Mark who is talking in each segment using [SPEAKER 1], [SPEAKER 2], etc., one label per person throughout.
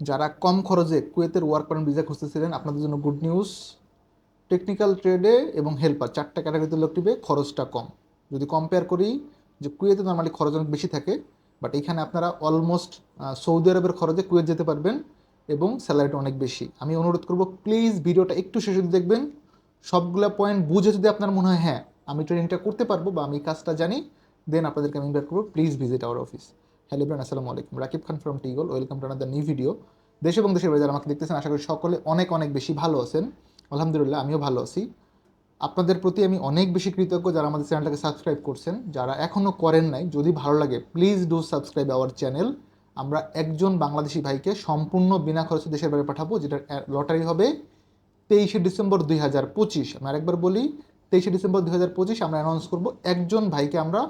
[SPEAKER 1] যারা কম খরচে কুয়েতের ওয়ার্ক পারমিট ভিসা খুঁজতেছিলেন, আপনাদের জন্য গুড নিউজ টেকনিক্যাল ট্রেডে এবং হেল্পার চারটা ক্যাটাগরিতে লোক নিবে, খরচটা কম। যদি কম্পেয়ার করি যে কুয়েতে নর্মালি খরচ অনেক বেশি থাকে বাট এখানে আপনারা অলমোস্ট সৌদি আরবের খরচে কুয়েত যেতে পারবেন এবং স্যালারিটা অনেক বেশি। আমি অনুরোধ করব প্লিজ ভিডিওটা একটু শেষ দেখবেন। সবগুলো পয়েন্ট বুঝে যদি আপনার মনে হয় হ্যাঁ আমি ট্রেনিংটা করতে পারব বা আমি কাজটা জানি দেন আপনাদেরকে আমি ইনভাইট করব please visit our office hello bran আসসালামু আলাইকুম। Rakib Khan from টিগল welcome to another new video দেশ এবং দেশের বাইরে যারা আমাকে দেখতেছেন, আশা করি সকলে অনেক অনেক বেশি ভালো আছেন। আলহামদুলিল্লাহ, আমিও ভালো আছি। আপনাদের প্রতি আমি অনেক বেশি কৃতজ্ঞ যারা আমাদের চ্যানেলটাকে সাবস্ক্রাইব করছেন, যারা এখনও করেন নাই, যদি ভালো লাগে please do subscribe our channel আমরা একজন বাংলাদেশি ভাইকে সম্পূর্ণ বিনা খরচে দেশের বাইরে পাঠাবো, যেটার লটারি হবে তেইশে ডিসেম্বর দুই হাজার পঁচিশ। আমি আরেকবার বলি, তেইশে ডিসেম্বর দুই হাজার পঁচিশ আমরা অ্যানাউন্স করব, একজন ভাইকে আমরা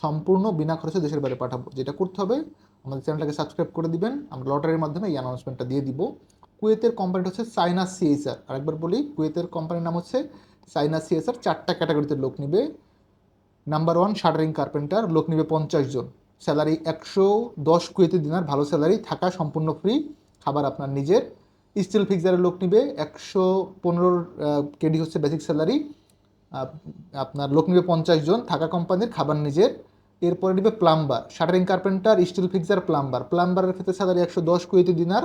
[SPEAKER 1] সম্পূর্ণ বিনা খরচে দেশের বাইরে পাঠাবো। যেটা করতে হবে, আমাদের চ্যানেলটাকে সাবস্ক্রাইব করে দিবেন। আমরা লটারির মাধ্যমে এই অ্যানাউন্সমেন্টটা দিয়ে দিব। কুয়েতের কোম্পানিটা হচ্ছে সাইনা সিএসআর। আরেকবার বলি, কুয়েতের কোম্পানির নাম হচ্ছে সাইনা সিএসআর। চারটা ক্যাটাগরিতে লোক নিবে। নাম্বার ওয়ান শাটারিং কার্পেন্টার লোক নিবে পঞ্চাশ জন। স্যালারি একশো দশ কুয়েতি দিনার, ভালো স্যালারি থাকা সম্পূর্ণ ফ্রি খাবার আপনার নিজের। স্টিল ফিক্সারের লোক নিবে, একশো পনেরো কেডি হচ্ছে বেসিক স্যালারি আপনার লোক নিবে পঞ্চাশ জন থাকা কোম্পানির খাবার নিজের। এরপরে নিবে plumber shuttering carpenter steel fixer plumber প্লাম্বারের ক্ষেত্রে স্যালারি একশো দশ কুয়েতি দিনার,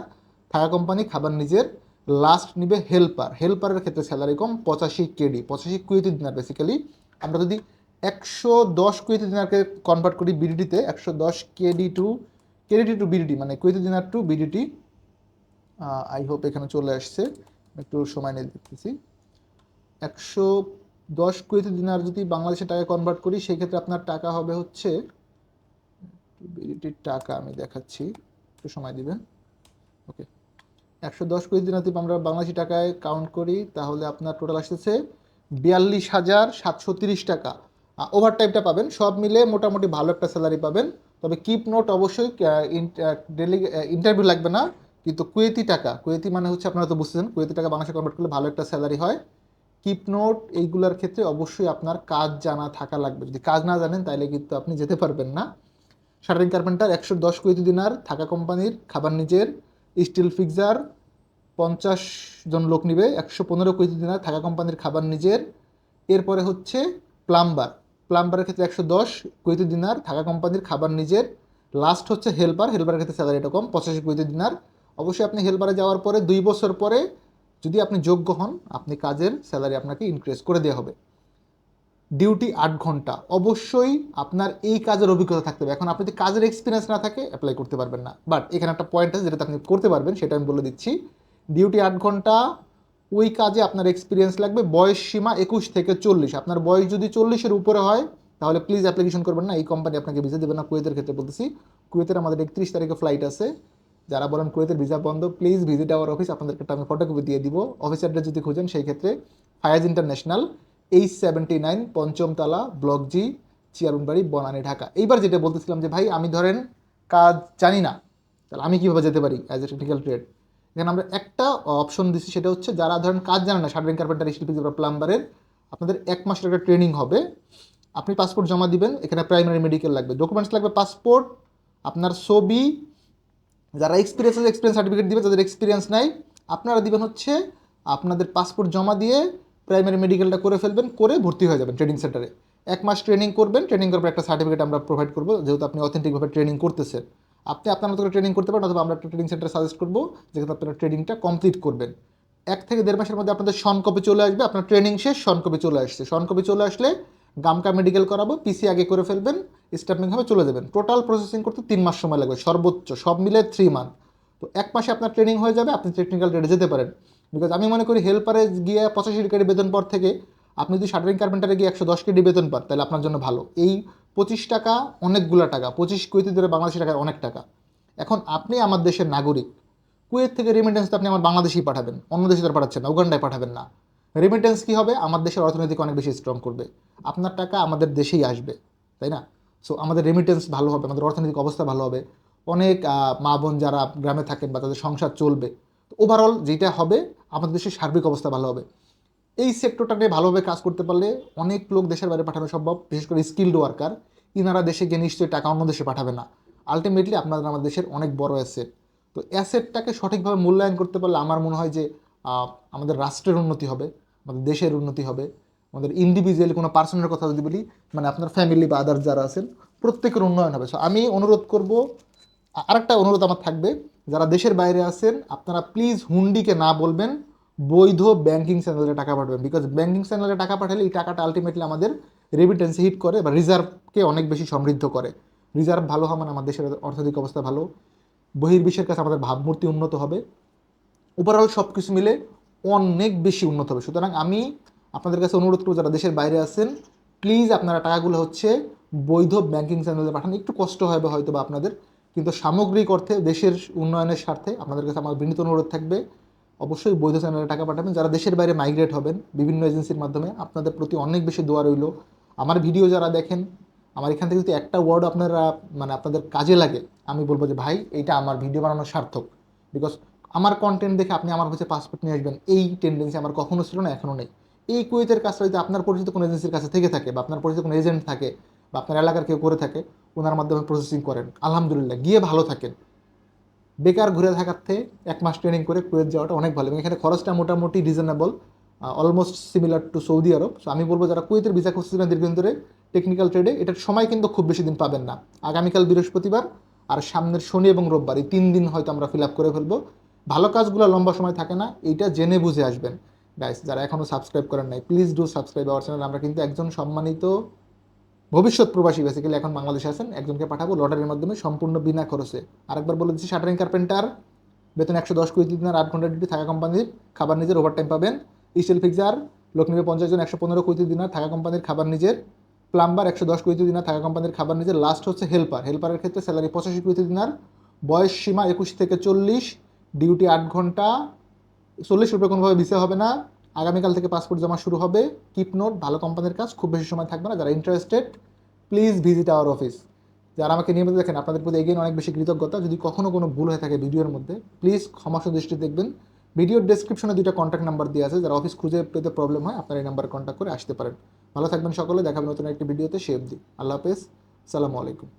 [SPEAKER 1] থাকা কোম্পানি খাবার নিজের। লাস্ট নিবে হেল্পার হেল্পারের ক্ষেত্রে স্যালারি কম, পঁচাশি কেডি, পঁচাশি কুয়েতি দিনার বেসিক্যালি আমরা যদি একশো দশ কুয়েতি দিনারকে কনভার্ট করি বিডিটিতে একশো দশ KD to KDT to BDT মানে Kuwaiti dinar to BDT I hope এখানে চলে আসছে। একটু সময় নিয়ে দেখতেছি। একশো দশ কুয়েতি দিনার যদি বাংলাদেশের টাকায় কনভার্ট করি সেই ক্ষেত্রে আপনার টাকা হবে হচ্ছে টাকা আমি দেখাচ্ছি, একটু সময় দিবেন। ওকে একশো দশ কুড়ি দিন যদি আমরা বাংলাদেশি টাকায় কাউন্ট করি, তাহলে আপনার টোটাল আসতেছে বিয়াল্লিশ হাজার সাতশো তিরিশ টাকা। ওভার টাইমটা পাবেন, সব মিলে মোটামুটি ভালো একটা স্যালারি পাবেন। তবে কিপ নোট অবশ্যই ডেলি ইন্টারভিউ লাগবে না, কিন্তু কুয়েতি টাকা, কুয়েতি মানে হচ্ছে আপনারা তো বুঝতেছেন, কুয়েতি টাকা বাংলাদেশে কনভার্ট করলে ভালো একটা স্যালারি হয়। কিপ নোট এইগুলোর ক্ষেত্রে অবশ্যই আপনার কাজ জানা থাকা লাগবে। যদি কাজ না জানেন তাহলে কিন্তু আপনি যেতে পারবেন না। শাটারিং কার্পেন্টার, একশো দশ কুয়েতি দিনার থাকা কোম্পানির, খাবার নিজের, স্টিল ফিক্সার, পঞ্চাশ জন লোক নিবে, একশো পনেরো কুইতি দিনার থাকা কোম্পানির খাবার নিজের। এরপরে হচ্ছে প্লাম্বার। প্লাম্বারের ক্ষেত্রে একশো দশ কুইতি দিনার থাকা কোম্পানির খাবার নিজের। লাস্ট হচ্ছে হেল্পার হেল্পারের ক্ষেত্রে স্যালারিটা কম পঁচাশি কুইতি দিনার। অবশ্যই আপনি হেল্পারে যাওয়ার পরে দুই বছর পরে যদি আপনি যোগ্য হন, আপনি কাজের স্যালারি আপনাকে ইনক্রিজ করে দেওয়া হবে। ডিউটি আট ঘণ্টা। অবশ্যই আপনার এই কাজের অভিজ্ঞতা থাকতে হবে। এখন আপনি যদি কাজের এক্সপিরিয়েন্স না থাকে অ্যাপ্লাই করতে পারবেন না। বাট এখানে একটা পয়েন্ট আছে যেটা আপনি করতে পারবেন, সেটা আমি বলে দিচ্ছি। ডিউটি আট ঘণ্টা, ওই কাজে আপনার এক্সপিরিয়েন্স লাগবে বয়স সীমা একুশ থেকে চল্লিশ। আপনার বয়স যদি চল্লিশের উপরে হয়, তাহলে প্লিজ অ্যাপ্লিকেশন করবেন না। এই কোম্পানি আপনাকে ভিসা দেবে না। কুয়েতের ক্ষেত্রে বলতেছি। কুয়েতের আমাদের একত্রিশ তারিখে ফ্লাইট আছে। যারা বলেন কুয়েতের ভিসা বন্ধ প্লিজ ভিজিট আওয়ার অফিস আপনাদেরকে আমি ফটোকপি দিয়ে দিব। অফিস অ্যাড্রেস যদি খুঁজেন, সেই ক্ষেত্রে Fayaz international H seventy nine পঞ্চমতলা block G চিয়ারুনবাড়ি, Banani, Dhaka. এইবার যেটা বলতেছিলাম যে, ভাই, আমি ধরেন কাজ জানি না, তাহলে আমি কীভাবে যেতে পারি অ্যাজ এ টেকনিক্যাল ট্রেড এখানে আমরা একটা অপশন দিচ্ছি সেটা হচ্ছে যারা ধরেন কাজ জানেন না শাটারিং কার্পেন্টার, স্টিল ফিক্সার প্লাম্বারের, আপনাদের এক মাসের একটা ট্রেনিং হবে। আপনি পাসপোর্ট জমা দিবেন, এখানে প্রাইমারি মেডিকেল লাগবে। ডকুমেন্টস লাগবে পাসপোর্ট আপনার ছবি যারা এক্সপিরিয়েন্স আছে এক্সপিরিয়েন্স সার্টিফিকেট দিবে যাদের এক্সপিরিয়েন্স নাই। আপনারা দিবেন হচ্ছে আপনাদের পাসপোর্ট জমা দিয়ে প্রাইমারি মেডিকেলটা করে ফেলবেন, করে ভর্তি হয়ে যাবেন ট্রেনিং সেন্টারে এক মাস ট্রেনিং করবেন ট্রেনিং করার পর একটা সার্টিফিকেট আমরা প্রোভাইড করব, যেহেতু আপনি অথেন্টিকভাবে ট্রেনিং করতেছেন। আপনি আপনার মতো ট্রেনিং করতে পারেন, অথবা আমরা ট্রেনিং সেন্টার সাজেস্ট করব, যেখানে আপনারা ট্রেনিংটা কমপ্লিট করবেন। এক থেকে দেড় মাসের মধ্যে আপনাদের শন কপি চলে আসবে, আপনার ট্রেনিং শেষ শন কপি চলে আসছে। শন কপি চলে আসলে গামকা মেডিকেল করাবো পিসি আগে করে ফেলবেন স্টাম্পিং হবে, চলে যাবেন। টোটাল প্রসেসিং করতে তিন মাস সময় লাগবে, সর্বোচ্চ, সব মিলে থ্রি মান্থ তো এক মাসে আপনার ট্রেনিং হয়ে যাবে, আপনি টেকনিক্যাল ট্রেডে যেতে পারেন। বিকজ আমি মনে করি হেল্পারে গিয়ে পঁচাশি কেডি বেতন পর থেকে আপনি যদি শাটারিং কার্পেন্টারে গিয়ে একশো দশ কেডি বেতন পান, তাহলে আপনার জন্য ভালো। এই পঁচিশ টাকা অনেকগুলো টাকা, পঁচিশ কুয়েতি ধরে বাংলাদেশি টাকায় অনেক টাকা। এখন আপনি আমার দেশের নাগরিক, কুয়েত থেকে রেমিটেন্স আপনি আমার বাংলাদেশেই পাঠাবেন, অন্য দেশে তো আর পাঠাচ্ছেন না, উগান্ডায় পাঠাবেন না। রেমিটেন্স কী হবে? আমার দেশের অর্থনৈতিক অনেক বেশি স্ট্রং করবে। আপনার টাকা আমাদের দেশেই আসবে, তাই না? সো আমাদের রেমিটেন্স ভালো হবে, আমাদের অর্থনৈতিক অবস্থা ভালো হবে। অনেক মা বোন যারা গ্রামে থাকেন বা তাদের সংসার চলবে ওভারঅল যেটা হবে, আমাদের দেশের সার্বিক অবস্থা ভালো হবে। এই সেক্টরটা নিয়ে ভালোভাবে কাজ করতে পারলে অনেক লোক দেশের বাইরে পাঠানো সম্ভব, বিশেষ করে স্কিল্ড ওয়ার্কার ইনারা দেশে গিয়ে নিশ্চয়ই টাকা অন্য দেশে পাঠাবে না। আলটিমেটলি আপনাদের আমাদের দেশের অনেক বড় অ্যাসেট তো অ্যাসেটটাকে সঠিকভাবে মূল্যায়ন করতে পারলে আমার মনে হয় যে আমাদের রাষ্ট্রের উন্নতি হবে। আমাদের দেশের উন্নতি হবে। আমাদের ইন্ডিভিজুয়ালি কোনো পার্সনের কথা যদি বলি মানে আপনার ফ্যামিলি বা আদার্স যারা আছেন, প্রত্যেকের উন্নয়ন হবে। সো আমি অনুরোধ করব আরেকটা অনুরোধ আমার থাকবে, যারা দেশের বাইরে আছেন, আপনারা প্লিজ হুন্ডিকে না বলবেন, বৈধ ব্যাংকিং চ্যানেলে টাকা পাঠাবেন। বিকজ ব্যাংকিং চ্যানেলে টাকা পাঠালে এই টাকাটা আলটিমেটলি আমাদের রেমিটেন্সে হিট করে বা রিজার্ভকে অনেক বেশি সমৃদ্ধ করে। রিজার্ভ ভালো হওয়া মানে আমার দেশের অর্থনৈতিক অবস্থা ভালো। বহির্বিশ্বের কাছে আমাদের ভাবমূর্তি উন্নত হবে। ওভারঅল সব কিছু মিলে অনেক বেশি উন্নত হবে। সুতরাং আমি আপনাদের কাছে অনুরোধ করব, যারা দেশের বাইরে আছেন প্লিজ আপনারা টাকাগুলো হচ্ছে বৈধ ব্যাংকিং চ্যানেলে পাঠান। একটু কষ্ট হবে হয়তো বা আপনাদের, কিন্তু সামগ্রিক অর্থে দেশের উন্নয়নের স্বার্থে আপনাদের কাছে আমার বিনীত অনুরোধ থাকবে। অবশ্যই বৈধ চ্যানেলে টাকা পাঠাবেন। যারা দেশের বাইরে মাইগ্রেট হবেন, বিভিন্ন এজেন্সির মাধ্যমে, আপনাদের প্রতি অনেক বেশি দোয়া রইল। আমার ভিডিও যারা দেখেন, আমার এখান থেকে যদি একটা ওয়ার্ড আপনারা মানে আপনাদের কাজে লাগে, আমি বলব যে, ভাই এটা আমার ভিডিও বানানোর সার্থক। বিকজ আমার কন্টেন্ট দেখে আপনি আমার কাছে পাসপোর্ট নিয়ে আসবেন, এই টেন্ডেন্সি আমার কখনো ছিল না এখনও নেই। এই কুয়েতের কাজটা যদি আপনার পরিচিত কোনো এজেন্সির কাছে থেকে থাকে বা আপনার পরিচিত কোনো এজেন্ট থাকে বা আপনার এলাকার কেউ করে থাকে, ওনার মাধ্যমে প্রসেসিং করেন। আলহামদুলিল্লাহ, গিয়ে ভালো থাকেন। বেকার ঘুরে থাকার থেকে এক মাস ট্রেনিং করে কুয়েত যাওয়াটা অনেক ভালো। এবং এখানে খরচটা মোটামুটি reasonable almost similar to Saudi Arab. So আমি বলব যারা কুয়েতের ভিসা খুঁজছিলেন দীর্ঘদিন ধরে টেকনিক্যাল ট্রেডে এটার সময় কিন্তু খুব বেশি দিন পাবেন না। আগামীকাল বৃহস্পতিবার আর সামনের শনি এবং রোববার, এই তিন দিন হয়তো আমরা ফিল আপ করে ফেলব। ভালো কাজগুলো লম্বা সময় থাকে না, এইটা জেনে বুঝে আসবেন। গাইস যারা এখনও সাবস্ক্রাইব করেন নাই please do subscribe our channel আমরা কিন্তু একজন সম্মানিত ভবিষ্যৎ প্রবাসী বেসিক্যালি এখন বাংলাদেশে আছেন, একজনকে পাঠাবো লটারির মাধ্যমে সম্পূর্ণ বিনা খরচে। আরেকবার বলে দিচ্ছি, শাটারিং কার্পেন্টার, বেতন একশো দশ কোটি দিন আর আট ঘণ্টা ডিউটি থাকা কোম্পানির খাবার নিজের ওভারটাইম পাবেন। স্টিল ফিক্সার লোক নিবে পঞ্চাশ জন, একশো পনেরো কোটি দিনার থাকা কোম্পানির খাবার নিজের। প্লাম্বার একশো দশ কোটি দিনার থাকা কোম্পানির খাবার নিজের। লাস্ট হচ্ছে হেল্পার হেল্পারের ক্ষেত্রে স্যালারি পঁচাশি কোটি দিনার বয়স সীমা একুশ থেকে চল্লিশ। ডিউটি আট ঘণ্টা, চল্লিশ রুপে কোনোভাবে ভিসা হবে না, আগামীকাল থেকে পাসপোর্ট জমা শুরু হবে। কিপ নোট ভালো কোম্পানির কাজ, খুব বেশি সময় থাকবে না। যারা interested please visit our office যারা আমাকে নিয়মিত দেখেন, আপনাদের প্রতি এগিয়ে অনেক বেশি কৃতজ্ঞতা। যদি কখনো কোনো ভুল হয়ে থাকে ভিডিওর মধ্যে প্লিজ ক্ষমাসু দৃষ্টি দেখবেন। ভিডিওর ডেসক্রিপশনে দুইটা কন্ট্যাক্ট নাম্বার দেওয়া আছে। যারা অফিস খুঁজে পেতে প্রবলেম হয়, আপনারা এই নাম্বারে কন্ট্যাক্ট করে আসতে পারেন। ভালো থাকবেন সকলে দেখাবেন নতুন একটি ভিডিওতে, সে অবধি। আল্লাহ হাফেজ। সালামু আলাইকুম।